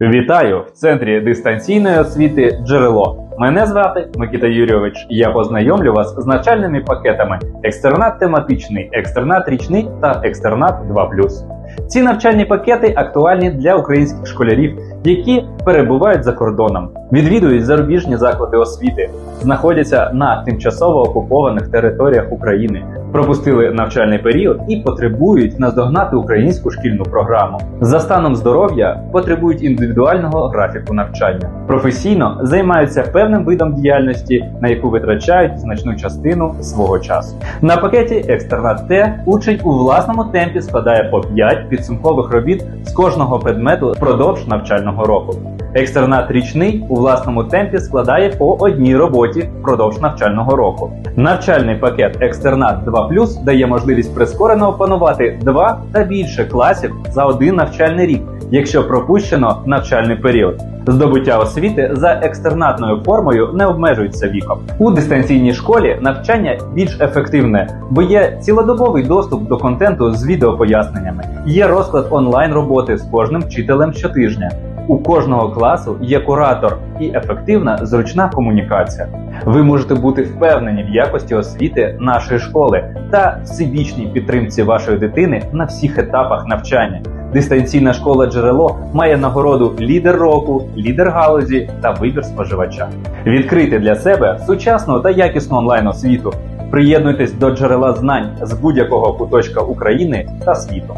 Вітаю в центрі дистанційної освіти Джерело. Мене звати Микита Юрійович. Я познайомлю вас з навчальними пакетами екстернат тематичний, екстернат річний та екстернат 2+. Ці навчальні пакети актуальні для українських школярів, які перебувають за кордоном, відвідують зарубіжні заклади освіти, знаходяться на тимчасово окупованих територіях України, пропустили навчальний період і потребують наздогнати українську шкільну програму. За станом здоров'я потребують індивідуального графіку навчання. Професійно займаються певним видом діяльності, на яку витрачають значну частину свого часу. На пакеті Екстернат Т учень у власному темпі складає по 5 підсумкових робіт з кожного предмету впродовж навчального року. Екстернат річний у власному темпі складає по одній роботі впродовж навчального року. Навчальний пакет Екстернат 2+, дає можливість прискорено опанувати два та більше класів за один навчальний рік, якщо пропущено навчальний період. Здобуття освіти за екстернатною формою не обмежується віком. У дистанційній школі навчання більш ефективне, бо є цілодобовий доступ до контенту з відеопоясненнями. Є розклад онлайн роботи з кожним вчителем щотижня. У кожного класу є куратор і ефективна зручна комунікація. Ви можете бути впевнені в якості освіти нашої школи та всебічній підтримці вашої дитини на всіх етапах навчання. Дистанційна школа джерело має нагороду лідер року, лідер галузі та вибір споживача. Відкрити для себе сучасну та якісну онлайн освіту. Приєднуйтесь до джерела знань з будь-якого куточка України та світу.